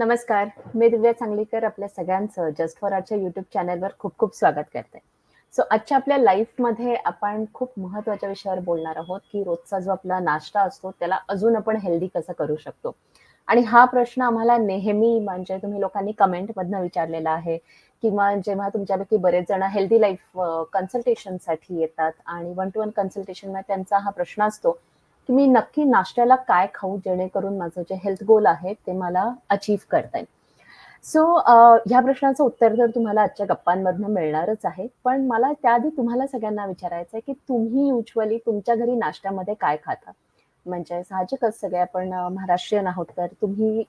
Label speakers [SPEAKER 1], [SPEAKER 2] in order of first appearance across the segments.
[SPEAKER 1] नमस्कार. मी दिव्या सांगलीकर आपल्या सगळ्यांचं जस्ट फॉर आर्टच्या युट्यूब चॅनलवर खूप खूप स्वागत करते. सो आजच्या आपल्या लाईफमध्ये आपण खूप महत्त्वाच्या विषयावर बोलणार आहोत, की रोजचा जो आपला नाश्ता असतो त्याला अजून आपण हेल्दी कसं करू शकतो? आणि हा प्रश्न आम्हाला नेहमी म्हणजे तुम्ही लोकांनी कमेंटमधनं विचारलेला आहे किंवा जेव्हा तुमच्यापैकी बरेच जण हेल्दी लाईफ कन्सल्टेशनसाठी येतात आणि वन टू वन कन्सल्टेशनमध्ये त्यांचा हा प्रश्न असतो, की मी नक्की नाश्त्याला काय खाऊ जेणेकरून माझं जे हेल्थ गोल आहे ते मला अचीव्ह करता येईल. सो ह्या प्रश्नाचं उत्तर तर तुम्हाला आजच्या गप्पांमधनं मिळणारच आहे. पण मला त्याआधी तुम्हाला सगळ्यांना विचारायचं आहे, की तुम्ही युजली तुमच्या घरी नाश्त्यामध्ये काय खाता? म्हणजे साहजिकच सगळे आपण महाराष्ट्रीयन आहोत, तर तुम्ही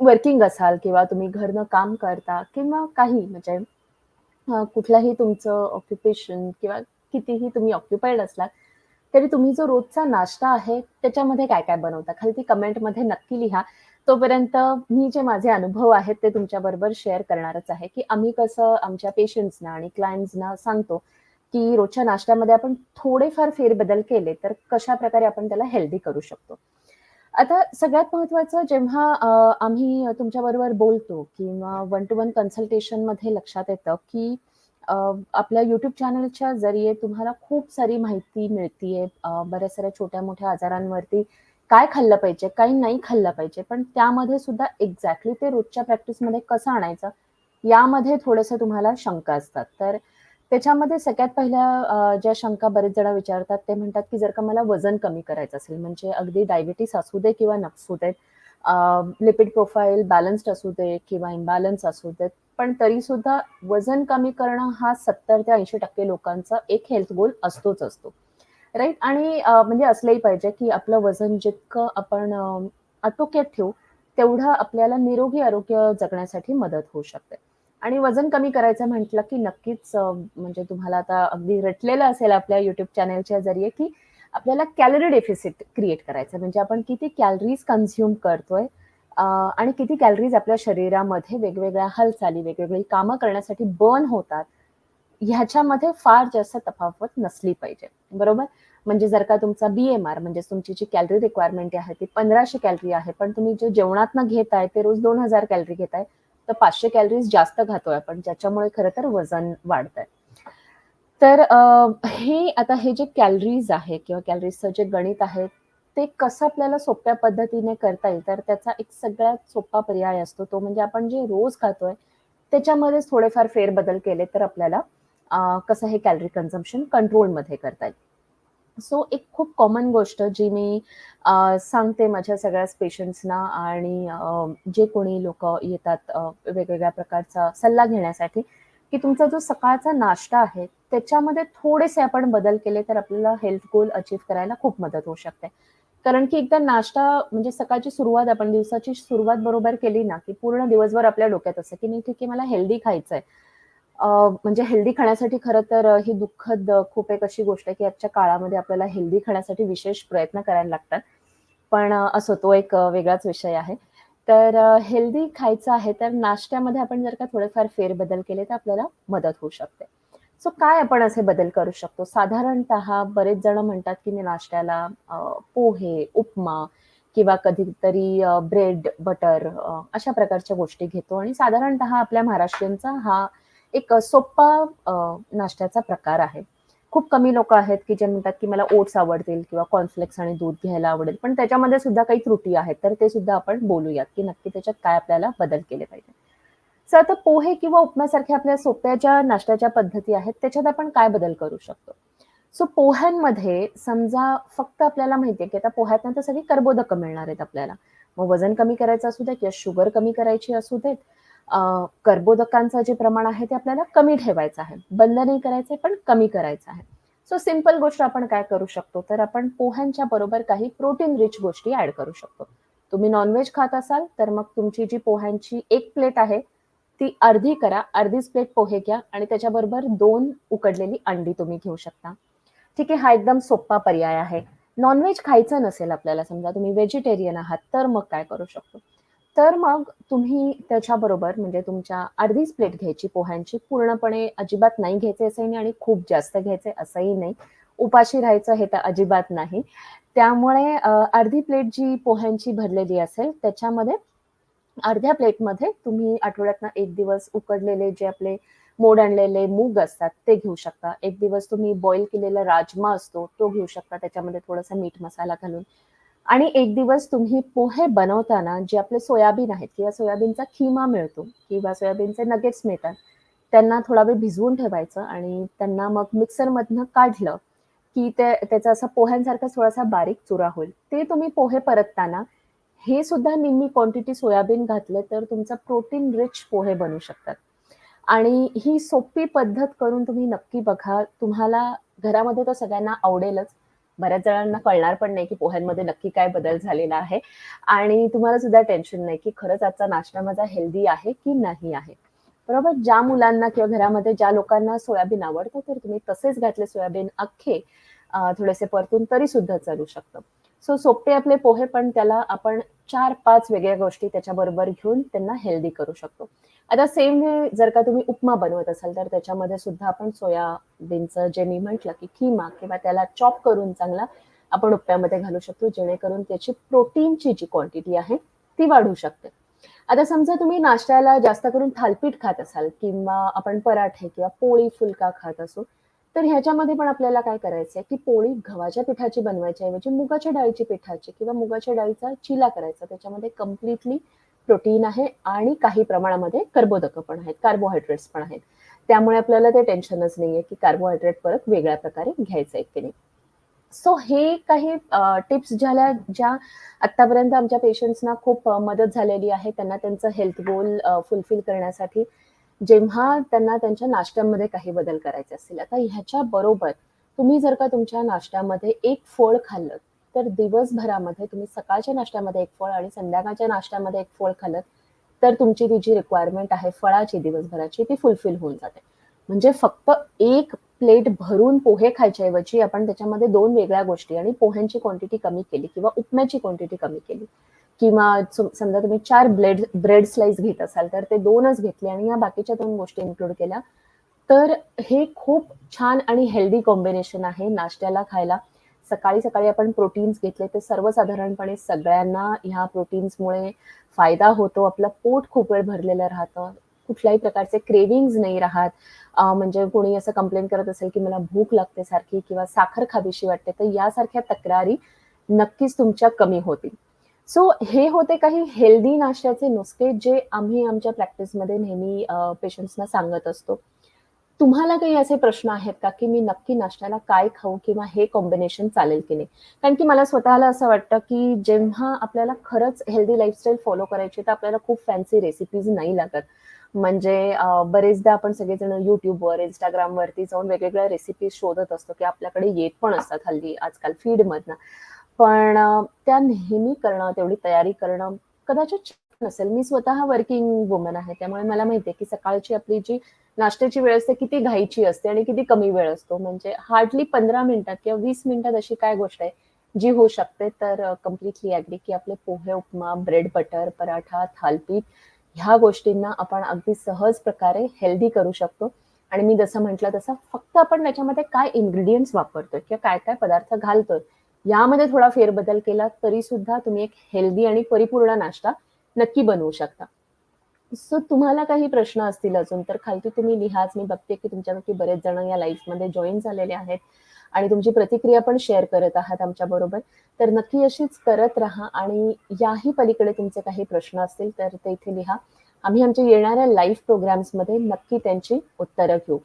[SPEAKER 1] वर्किंग असाल किंवा तुम्ही घरनं काम करता किंवा काही म्हणजे कुठलाही तुमचं ऑक्युपेशन किंवा कितीही तुम्ही ऑक्युपाईड असलात, तरी तुम्ही जो रोजचा नाश्ता आहे, त्याच्यामध्ये काय-काय बनवता? खाली कमेंटमध्ये नक्की लिहा. तोपर्यंत मी जे माझे अनुभव आहेत, ते तुमच्याबरोबर शेअर करणारच आहे, की आम्ही कसं आमच्या पेशंट्सना आणि क्लायंट्सना सांगतो, की रोजच्या नाश्त्यामध्ये आपण थोडेफार फेरबदल केले, तर कशा प्रकारे आपण त्याला हेल्दी करू शकतो. आता सगळ्यात महत्त्वाचं जेव्हा आम्ही तुमच्याबरोबर बोलतो किंवा वन टू वन कन्सल्टेशनमध्ये लक्षात येतं, की आपल्या यूट्यूब चॅनलच्या जरिये तुम्हाला खूप सारी माहिती मिळतीये. बऱ्याच साऱ्या छोट्या-मोठ्या आजारांवरती काय खाल्लं पाहिजे, काही नाही खाल्लं पाहिजे. पण त्यामध्ये सुद्धा एक्झॅक्टली ते रोजच्या प्रॅक्टिसमध्ये कसं आणायचं, यामध्ये थोडंसं तुम्हाला शंका असतात. तर त्याच्यामध्ये सगळ्यात पहिल्या ज्या शंका बरेच जण विचारतात, ते म्हणतात, की जर का मला वजन कमी करायचं असेल, म्हणजे अगदी डायबिटीज असू दे किंवा नसू देत, लिपिड प्रोफाईल बॅलन्स्ड असू दे किंवा इम्बॅलन्स असू देत, पण तरी सुद्धा वजन कमी करणं हा 70% ते 80% लोकांचा एक हेल्थ गोल असतोच असतो. राईट आणि म्हणजे असलंही पाहिजे, की आपलं वजन जितकं आपण आटोक्यात ठेवू, तेवढं आपल्याला निरोगी आरोग्य जगण्यासाठी मदत होऊ शकते. आणि वजन कमी करायचं म्हटलं, की नक्कीच म्हणजे तुम्हाला आता अगदी रटलेलं असेल आपल्या युट्यूब चॅनेलच्या जरिये, की आपल्याला कॅलरी डेफिसिट क्रिएट करायचं म्हणजे आपण किती कॅलरीज कन्झ्युम करतोय आणि किती कॅलरीज आपल्या शरीरामध्ये वेगवेगळ्या हालचाली, वेगवेगळी कामं करण्यासाठी बर्न होतात, ह्याच्यामध्ये फार जास्त तफावत नसली पाहिजे. बरोबर? म्हणजे जर का तुमचा बी-एम-आर म्हणजे तुमची जी कॅलरी रिक्वायरमेंट आहे ती पंधराशे कॅलरी आहे, पण तुम्ही जे जेवणातनं घेताय ते रोज दोन हजार कॅलरी घेताय, तर पाचशे कॅलरीज जास्त घातोय आपण, ज्याच्यामुळे खरं तर वजन वाढत आहे तर हे आता हे जे कॅलरीज आहे किंवा कॅलरीजचं जे गणित आहे, ते कसं आपल्याला सोप्या पद्धतीने करता येईल, तर त्याचा एक सगळ्यात सोपा पर्याय असतो, तो म्हणजे आपण जे रोज खातोय, त्याच्यामध्येच थोडेफार फेरबदल केले, तर आपल्याला कसं हे कॅलरी कन्झम्पशन कंट्रोलमध्ये करता येईल. सो एक खूप कॉमन गोष्ट जी मी सांगते माझ्या सगळ्याच पेशंट्सना आणि जे कोणी लोक येतात वेगवेगळ्या प्रकारचा सल्ला घेण्यासाठी, की तुमचा जो सकाळचा नाश्ता आहे, त्याच्यामध्ये थोडेसे आपण बदल केले, तर आपल्याला हेल्थ गोल अचीव्ह करायला खूप मदत होऊ शकते. कारण की एकदा नाश्ता म्हणजे सकाळची सुरुवात आपण दिवसाची सुरुवात बरोबर केली ना, की पूर्ण दिवसभर आपल्या डोक्यात असतं, की नाही ठीक आहे मला हेल्दी खायचंय. म्हणजे हेल्दी खाण्यासाठी खरं तर ही दुःखद खूप एक अशी गोष्ट आहे, की आजच्या काळामध्ये आपल्याला हेल्दी खाण्यासाठी विशेष प्रयत्न करायला लागतात. पण असो तो एक वेगळाच विषय आहे. तर हेल्दी खायचं आहे, तर नाश्त्यामध्ये आपण जर का थोडेफार फेरबदल केले, तर आपल्याला मदत होऊ शकते. सो काय आपण असे बदल करू शकतो? साधारणतः बरेच जण म्हणतात, की मी नाश्त्याला पोहे, उपमा किंवा कधीतरी ब्रेड, बटर अशा प्रकारच्या गोष्टी घेतो आणि साधारणतः आपल्या महाराष्ट्रीयनचा हा एक सोप्पा नाश्त्याचा प्रकार आहे. खूप कमी लोक आहेत, की जे म्हणतात, की मला ओट्स आवडतील किंवा कॉर्नफ्लेक्स आणि दूध घ्यायला आवडेल. पण त्याच्यामध्ये सुद्धा काही त्रुटी आहेत. तर ते सुद्धा आपण बोलूयात, की नक्की त्याच्यात काय आपल्याला बदल केले पाहिजे. सर आता पोहे किंवा उपम्यासारख्या आपल्या सोप्या ज्या नाश्त्याच्या पद्धती आहेत, त्याच्यात आपण काय बदल करू शकतो? सो पोह्यांमध्ये समजा फक्त आपल्याला माहितीये की आता पोह्यातनं तर सगळी कर्बोदकं मिळणार आहेत आपल्याला. मग वजन कमी करायचं असू दे किंवा शुगर कमी करायची असू देत, कर्बोदकांचं जे प्रमाण आहे ते आपल्याला कमी ठेवायचं आहे. बंद नाही करायचंय, पण कमी करायचं आहे. सो सिंपल गोष्ट आपण काय करू शकतो, तर आपण पोह्यांच्या बरोबर काही प्रोटीन रिच गोष्टी ऍड करू शकतो. तुम्ही नॉनव्हेज खात असाल, तर मग तुमची जी पोह्यांची एक प्लेट आहे, ती अर्धी करा. अर्धीच प्लेट पोहे घ्या आणि त्याच्याबरोबर दोन उकडलेली अंडी तुम्ही घेऊ शकता. ठीक आहे, हा एकदम सोपा पर्याय आहे. नॉनव्हेज खायचं नसेल आपल्याला समजा तुम्ही व्हेजिटेरियन आहात, तर मग काय करू शकतो? तर मग तुम्ही त्याच्याबरोबर म्हणजे तुमच्या अर्धीच प्लेट घ्यायची पोह्यांची. पूर्णपणे अजिबात नाही घ्यायचे असंही नाही आणि खूप जास्त घ्यायचे असंही नाही. उपाशी राहायचं हे तर अजिबात नाही. त्यामुळे अर्धी प्लेट जी पोह्यांची भरलेली असेल त्याच्यामध्ये अर्ध्या प्लेटमध्ये तुम्ही आठवड्यातनं एक दिवस उकडलेले जे आपले मोड आणलेले मूग असतात ते घेऊ शकता. एक दिवस तुम्ही बॉईल केलेला राजमा असतो तो घेऊ शकता. त्याच्यामध्ये थोडासा मीठ मसाला घालून. आणि एक दिवस तुम्ही पोहे बनवताना जे आपले सोयाबीन आहेत किंवा सोयाबीनचा खिमा मिळतो किंवा सोयाबीनचे नगेट्स मिळतात त्यांना थोडा वेळ भिजवून ठेवायचं आणि त्यांना मग मिक्सरमधनं काढलं की ते त्याचा असा पोह्यांसारखा थोडासा बारीक चुरा होईल. ते तुम्ही पोहे परतताना हे सुद्धा निम्मी क्वांटिटी सोयाबीन घातले तर तुमचा प्रोटीन रिच पोहे बनू शकतात. आणि ही सोपी पद्धत करून तुम्ही नक्की बघा. तुम्हाला घरामध्ये तर सगळ्यांना आवडेलच. बऱ्याच जणांना कळणार पण नाही की पोह्यांमध्ये नक्की काय बदल झालेला आहे. आणि तुम्हाला सुद्धा टेन्शन नाही की खरंच आजचा नाश्ता माझा हेल्दी आहे की नाही आहे. बरोबर? ज्या मुलांना किंवा घरामध्ये ज्या लोकांना सोयाबीन आवडतं तर तुम्ही तसेच घातले सोयाबीन अख्खे थोडेसे परतून तरी सुद्धा चालू शकतं. सो सोपे आपले पोहे पण त्याला आपण चार पाच वेगळ्या गोष्टी त्याच्याबरोबर घेऊन त्यांना हेल्दी करू शकतो. आता सेम वे जर का तुम्ही उपमा बनवत असाल तर त्याच्यामध्ये सुद्धा आपण सोयाबीनचं जे मी म्हटलं की खिमा किंवा त्याला चॉप करून चांगला आपण उप्प्यामध्ये घालू शकतो जेणेकरून त्याची प्रोटीनची जी क्वांटिटी आहे ती वाढू शकते. आता समजा तुम्ही नाश्त्याला जास्त करून थालपीठ खात असाल किंवा आपण पराठे किंवा पोळी फुलका खात असो तर ह्याच्यामध्ये पण आपल्याला काय करायचंय की पोळी गव्हाच्या पिठाची बनवायची ऐवजी मुगाच्या डाळीची पिठाची किंवा मुगाच्या डाळीचा चिला करायचा. त्याच्यामध्ये कम्प्लिटली प्रोटीन आहे आणि काही प्रमाणामध्ये कर्बोदक पण आहेत कार्बोहायड्रेट्स पण आहेत. त्यामुळे आपल्याला ते टेन्शनच नाहीये की कार्बोहायड्रेट परत वेगळ्या प्रकारे घ्यायचं आहे की नाही. सो हे काही टिप्स झाल्या ज्या आतापर्यंत आमच्या पेशंट्सना खूप मदत झालेली आहे. त्यांना त्यांचं हेल्थ गोल फुलफिल करण्यासाठी जेव्हा त्यांना त्यांच्या नाश्त्यामध्ये काही बदल करायचे असतील आता ह्याच्या बरोबर तुम्ही जर का तुमच्या नाश्त्यामध्ये एक फळ खाल्लं तर दिवसभरामध्ये तुम्ही सकाळच्या नाश्त्यामध्ये एक फळ आणि संध्याकाळच्या नाश्त्यामध्ये एक फळ खाल्लं तर तुमची ती जी रिक्वायरमेंट आहे फळाची दिवसभराची ती फुलफिल होऊन जाते. म्हणजे फक्त एक प्लेट भरून पोहे खायच्याऐवजी आपण त्याच्यामध्ये दोन वेगळ्या गोष्टी आणि पोह्यांची क्वांटिटी कमी केली किंवा उपम्याची क्वांटिटी कमी केली. किंवा समजा तुम्ही चार ब्लेड ब्रेड स्लाइस घेत असाल तर ते दोनच घेतले आणि या बाकीच्या दोन गोष्टी इन्क्लूड केल्या. तर हे खूप छान आणि हेल्दी कॉम्बिनेशन आहे नाश्त्याला खायला. सकाळी सकाळी आपण प्रोटीन्स घेतले तर सर्वसाधारणपणे सगळ्यांना ह्या प्रोटीन्समुळे फायदा होतो. आपलं पोट खूप वेळ भरलेलं राहतं. कुठल्याही प्रकारचे क्रेविंग्स नाही राहत. म्हणजे कोणी असं कंप्लेन करत असेल की मला भूक लागते सारखी किंवा साखर खावीशी वाटते तर यासारख्या तक्रारी नक्कीच तुमच्या कमी होतील. सो हे होते काही हेल्दी नाश्त्याचे नुसते जे आम्ही आमच्या प्रॅक्टिसमध्ये नेहमी पेशंट्सना सांगत असतो. तुम्हाला काही असे प्रश्न आहेत का की मी नक्की नाश्त्याला काय खाऊ किंवा हे कॉम्बिनेशन चालेल की नाही? कारण की मला स्वतःला असं वाटतं की जेव्हा आपल्याला खरंच हेल्दी लाईफस्टाईल फॉलो करायची तर आपल्याला खूप फॅन्सी रेसिपीज नाही लागत. म्हणजे बरेचदा आपण सगळेजण युट्यूबवर इंस्टाग्रामवरती जाऊन वेगवेगळ्या रेसिपीज शोधत असतो की आपल्याकडे येत पण असतात हल्ली आजकाल फीडमधनं पण त्या नेहमी करणं तेवढी तयारी करणं कदाचित नसेल. मी स्वतः वर्किंग वुमन आहे. त्यामुळे मला माहितीये की सकाळची आपली जी नाश्त्याची वेळ असते किती घाईची असते आणि किती कमी वेळ असतो. म्हणजे हार्डली पंधरा मिनिटात किंवा वीस मिनिटात अशी काय गोष्ट आहे जी होऊ शकते. तर कम्प्लिटली ॲग्री की आपले पोहे उपमा ब्रेड बटर पराठा थालपीठ ह्या गोष्टींना आपण अगदी सहज प्रकारे हेल्दी करू शकतो. आणि मी जसं म्हटलं तसं फक्त आपण त्याच्यामध्ये काय इन्ग्रेडियंट्स वापरतोय किंवा काय काय पदार्थ घालतोय यामध्ये थोडा फेरबदल केला तरी सुद्धा तुम्ही एक हेल्दी आणि परिपूर्ण नाश्ता नक्की बनवू शकता. सो तुम्हाला काही प्रश्न असतील अजून तर खालती तुम्ही लिहाच. मी बघते की तुमच्यापैकी बरेच जण या लाईफमध्ये जॉईन झालेले आहेत आणि तुमची प्रतिक्रिया पण शेअर करत आहात आमच्या बरोबर. तर नक्की अशीच करत राहा आणि याही पलीकडे तुमचे काही प्रश्न असतील तर ते इथे लिहा. आम्ही आमच्या येणाऱ्या लाईव्ह प्रोग्राम्समध्ये नक्की त्यांची उत्तरं घेऊ.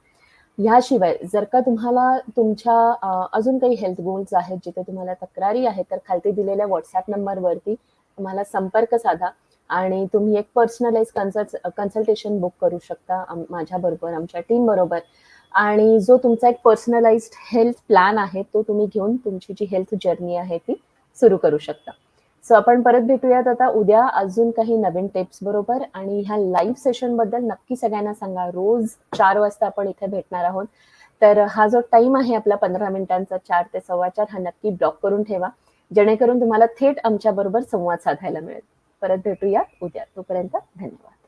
[SPEAKER 1] ह्याशिवाय जर का तुम्हाला तुमच्या अजून काही हेल्थ गोल्स आहेत जिथे तुम्हाला तक्रारी आहेत तर खालती दिलेल्या व्हॉट्सअप नंबरवरती तुम्हाला संपर्क साधा. आणि तुम्ही एक पर्सनलाइज कन्सल्ट कन्सल्टेशन बुक करू शकता माझ्या बरोबर आमच्या टीम बरोबर. आणि जो तुमचा एक पर्सनलाइज्ड हेल्थ प्लॅन आहे तो तुम्ही घेऊन तुमची जी हेल्थ जर्नी आहे ती सुरू करू शकता. सो आपण परत भेटूयात आता. उद्या अजून काही नवीन टिप्स बरोबर आणि ह्या लाईव्ह सेशनबद्दल नक्की सगळ्यांना सांगा. रोज चार वाजता आपण इथे भेटणार आहोत. तर हा जो टाइम आहे आपला पंधरा मिनिटांचा चार ते सव्वा चार हा नक्की ब्लॉक करून ठेवा. जेणेकरून तुम्हाला थेट आमच्या बरोबर संवाद साधायला मिळेल. परत भेटूया उद्या. तोपर्यंत धन्यवाद.